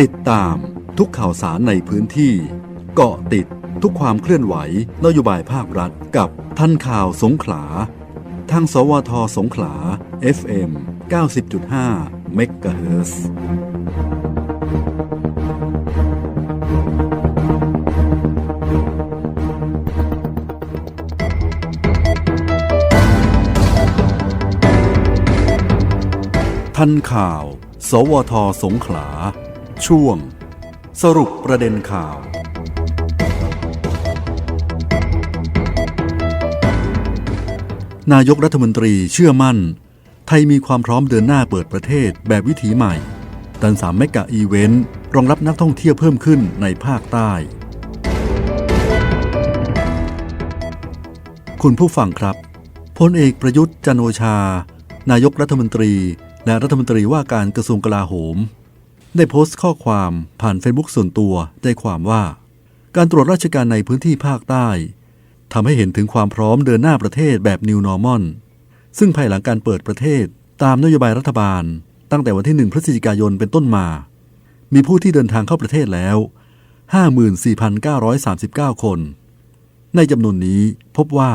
ติดตามทุกข่าวสารในพื้นที่ เกาะติดทุกความเคลื่อนไหวนโยบายภาครัฐกับทันข่าวสงขลา ทางสวทสงขลา FM 90.5เมกะเฮิรตซ์ทันข่าว สวทสงขลา ช่วง สรุปประเด็นข่าว นายกรัฐมนตรีเชื่อมั่น ไทยมีความพร้อมเดินหน้าเปิดประเทศแบบวิถีใหม่ ดันสามเมกะอีเวนต์ รองรับนักท่องเที่ยวเพิ่มขึ้นในภาคใต้ คุณผู้ฟังครับพลเอกประยุทธ์จันโอชา นายกรัฐมนตรี และรัฐมนตรีว่าการกระทรวงกลาโหม ได้โพสต์ข้อความผ่านเฟซบุ๊กส่วนตัวได้ความว่า การตรวจราชการในพื้นที่ภาคใต้ทำให้เห็นถึงความพร้อมเดินหน้าประเทศแบบ New Normal ซึ่งภายหลังการเปิดประเทศตามนโยบายรัฐบาล ตั้งแต่วันที่ 1 พฤศจิกายนเป็นต้นมา มีผู้ที่เดินทางเข้าประเทศแล้ว 54,939 คน ในจำนวนนี้พบว่า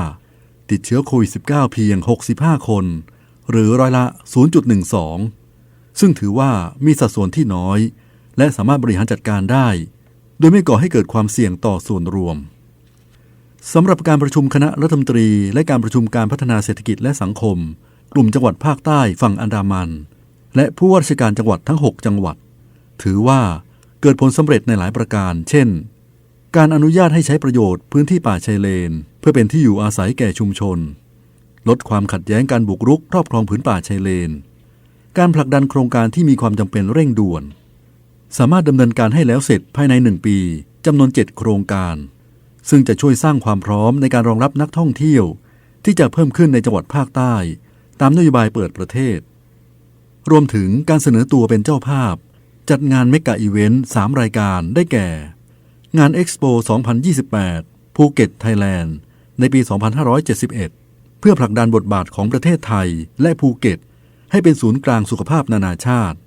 ติดเชื้อโควิด -19 เพียง 65 คน หรือร้อยละ 0.12 ซึ่งถือว่ามีสัดส่วนที่น้อย และสามารถบริหารจัดการได้ โดยไม่ก่อให้เกิดความเสี่ยงต่อส่วนรวมสำหรับการประชุมคณะรัฐมนตรี และการประชุมการพัฒนาเศรษฐกิจและสังคม กลุ่มจังหวัดภาคใต้ฝั่งอันดามัน และผู้ว่าราชการจังหวัดทั้ง 6 จังหวัด ถือว่าเกิดผลสำเร็จในหลายประการ เช่น การอนุญาตให้ใช้ประโยชน์พื้นที่ป่าชายเลน เพื่อเป็นที่อยู่อาศัยแก่ชุมชน ลดความขัดแย้งการบุกรุกครอบครองผืนป่าชายเลน การผลักดันโครงการที่มีความจำเป็นเร่งด่วน สามารถดำเนินการให้แล้วเสร็จภายในหนึ่งปีจำนวน 7 โครงการ ซึ่งจะช่วยสร้างความพร้อมในการรองรับนักท่องเที่ยว ที่จะเพิ่มขึ้นในจังหวัดภาคใต้ ตามนโยบายเปิดประเทศ รวมถึงการเสนอตัวเป็นเจ้าภาพ จัดงานเมกะอีเวนต์3รายการได้แก่ งานเอ็กซ์โป 2028 ภูเก็ตไทยแลนด์ ในปี 2571 เพื่อผลักดันบทบาทของประเทศไทยและภูเก็ต ให้เป็นศูนย์กลางสุขภาพนานาชาติ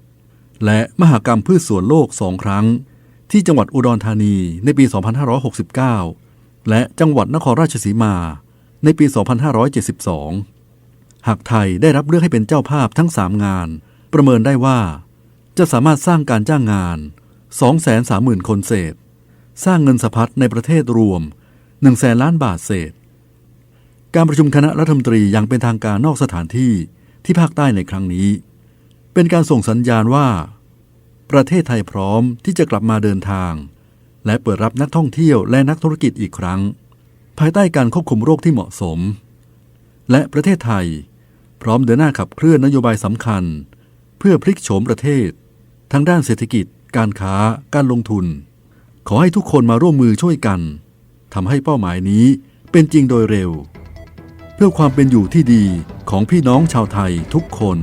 และมหากรรมพืชสวนโลกสองครั้ง ที่จังหวัดอุดรธานีในปี 2569 และจังหวัดนครราชสีมาในปี 2572 หากไทยได้รับเลือกให้เป็นเจ้าภาพทั้ง 3 งาน ประเมินได้ว่า จะสามารถสร้างการจ้างงาน 230,000 คนเศษ สร้างเงินสะพัดในประเทศรวม1แสนล้านบาทเศษ การประชุมคณะรัฐมนตรีอย่างเป็นทางการนอกสถานที่ที่ภาคใต้ในครั้งนี้ เป็นการส่งสัญญาณว่า ประเทศไทยพร้อมที่จะกลับมาเดินทาง และเปิดรับนักท่องเที่ยวและนักธุรกิจอีกครั้ง ภายใต้การควบคุมโรคที่เหมาะสม และประเทศไทย พร้อมเดินหน้าขับเคลื่อนนโยบายสำคัญ เพื่อพลิกโฉมประเทศ ทั้งด้านเศรษฐกิจ การค้า การลงทุน ขอให้ทุกคนมาร่วมมือช่วยกันทำให้เป้าหมายนี้เป็นจริงโดยเร็ว พื่อความเป็นอยู่ที่ดีของพี่น้องชาวไทยทุกคน